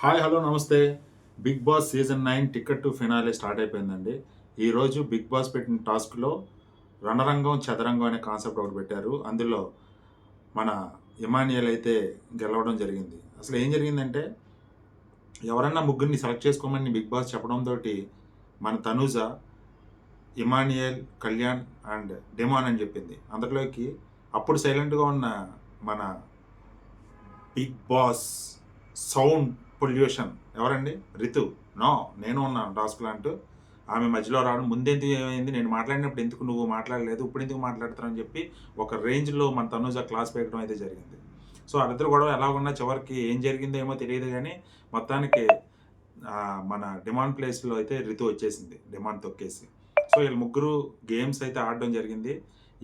Hi hello నమస్తే. Bigg Boss season nine ticket to finale start అయిపోయిందండి. ఈరోజు big boss పెట్టిన టాస్క్లో రణరంగం చదరంగం అనే కాన్సెప్ట్ ఒకటి పెట్టారు. అందులో మన ఇమానియల్ అయితే గెలవడం జరిగింది. అసలు ఏం జరిగిందంటే ఎవరన్నా ముగ్గురిని సెలెక్ట్ చేసుకోమని బిగ్ బాస్ చెప్పడంతో మన Tanuja Emmanuel Kalyan and Demon అని చెప్పింది. అందులోకి అప్పుడు సైలెంట్గా ఉన్న మన బిగ్ బాస్ సౌండ్ పొల్యూషన్. ఎవరండి? రితు. నో నేను ఉన్నాను. డాస్ అంటూ ఆమె మధ్యలో రావడం ముందెందుకు ఏమైంది? నేను మాట్లాడినప్పుడు ఎందుకు నువ్వు మాట్లాడలేదు? ఇప్పుడు ఎందుకు మాట్లాడుతున్నావు చెప్పి ఒక రేంజ్లో మన తనుజ క్లాస్ పెట్టడం అయితే జరిగింది. సో వాళ్ళిద్దరు గొడవ ఎలా ఉన్నా చివరికి ఏం జరిగిందో ఏమో తెలియదు కానీ మొత్తానికి మన డిమాండ్ ప్లేస్లో అయితే రితు వచ్చేసింది. డిమాండ్ తొక్కేసి. సో వీళ్ళు ముగ్గురు గేమ్స్ అయితే ఆడడం జరిగింది.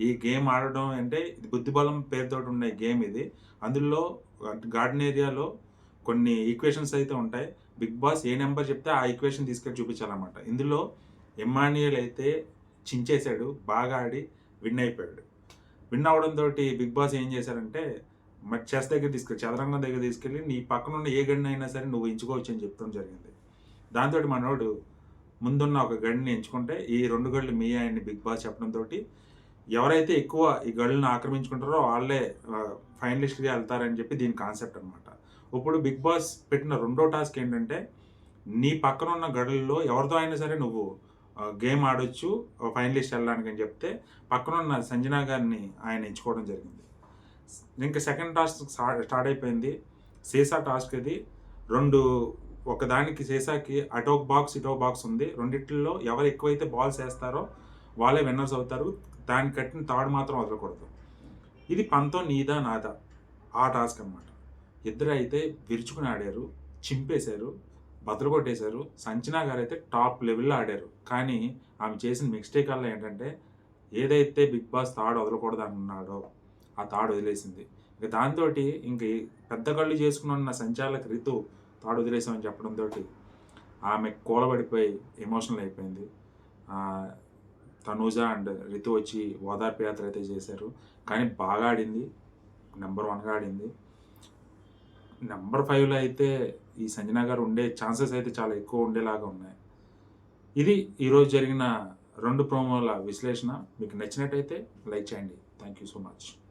ఈ గేమ్ ఆడడం అంటే ఇది బుద్ధిబలం పేరుతో ఉన్న గేమ్ ఇది. అందులో గార్డెన్ ఏరియాలో కొన్ని ఈక్వేషన్స్ అయితే ఉంటాయి. బిగ్ బాస్ ఏ నెంబర్ చెప్తే ఆ ఈక్వేషన్ తీసుకెళ్ళి చూపించాలన్నమాట. ఇందులో ఎమ్మాన్యుయల్ అయితే చించేశాడు బాగా ఆడి విన్ అయిపోయాడు. విన్ అవడంతో బిగ్ బాస్ ఏం చేశారంటే మరి చెస్ దగ్గర తీసుకెళ్ళి చదరంగం దగ్గర తీసుకెళ్ళి నీ పక్కన ఉన్న ఏ గడిని అయినా సరే నువ్వు ఎంచుకోవచ్చు అని చెప్తాం జరిగింది. దాంతో మనోడు ముందున్న ఒక గడిని ఎంచుకుంటే ఈ రెండు గళ్ళు మీ ఆయన్ని బిగ్ బాస్ చెప్పడంతో ఎవరైతే ఎక్కువ ఈ గళ్ళను ఆక్రమించుకుంటారో వాళ్ళే ఫైనలిస్ట్గా వెళ్తారని చెప్పి దీని కాన్సెప్ట్ అనమాట ఇప్పుడు బిగ్ బాస్ పెట్టిన రెండో టాస్క్ ఏంటంటే నీ పక్కన ఉన్న గడుల్లో ఎవరితో అయినా సరే నువ్వు గేమ్ ఆడొచ్చు ఫైనలిస్ట్ వెళ్ళడానికి అని చెప్తే పక్కన ఉన్న సంజనా గారిని ఆయన ఎంచుకోవడం జరిగింది. ఇంకా సెకండ్ టాస్క్ స్టార్ట్ అయిపోయింది. సీసా టాస్క్ ఇది. రెండు ఒకదానికి సీసాకి అటో బాక్స్ ఇటో బాక్స్ ఉంది. రెండిట్లో ఎవరు ఎక్కువైతే బాల్స్ వేస్తారో వాళ్ళే విన్నర్స్ అవుతారు. దాన్ని కట్టిన తాడు మాత్రం వదలకూడదు. ఇది పంతో నీదా నాదా ఆ టాస్క్ అన్నమాట. ఇద్దరు అయితే విరుచుకుని ఆడారు చింపేశారు బద్దలు కొట్టేశారు సంచనా గారు అయితే టాప్ లెవెల్లో ఆడారు. కానీ ఆమె చేసిన మిస్టేక్ వల్ల ఏంటంటే ఏదైతే బిగ్ బాస్ తాడు వదలకూడదు అన్నాడో ఆ తాడు వదిలేసింది. ఇక దాంతో ఇంక పెద్ద కళ్ళు చేసుకుని ఉన్న సంచాలక రితు తాడు వదిలేసామని చెప్పడంతో ఆమె కూలబడిపోయి ఎమోషనల్ అయిపోయింది. తనూజ అండ్ రితు వచ్చి ఓదార్పు యాత్ర అయితే చేశారు. కానీ బాగా ఆడింది. నెంబర్ వన్గా ఆడింది. నెంబర్ ఫైవ్లో అయితే ఈ సంజనా గారు ఉండే ఛాన్సెస్ అయితే చాలా ఎక్కువ ఉండేలాగా ఉన్నాయి. ఇది ఈరోజు జరిగిన రెండు ప్రోమోల విశ్లేషణ. మీకు నచ్చినట్టయితే లైక్ చేయండి. Thank you so much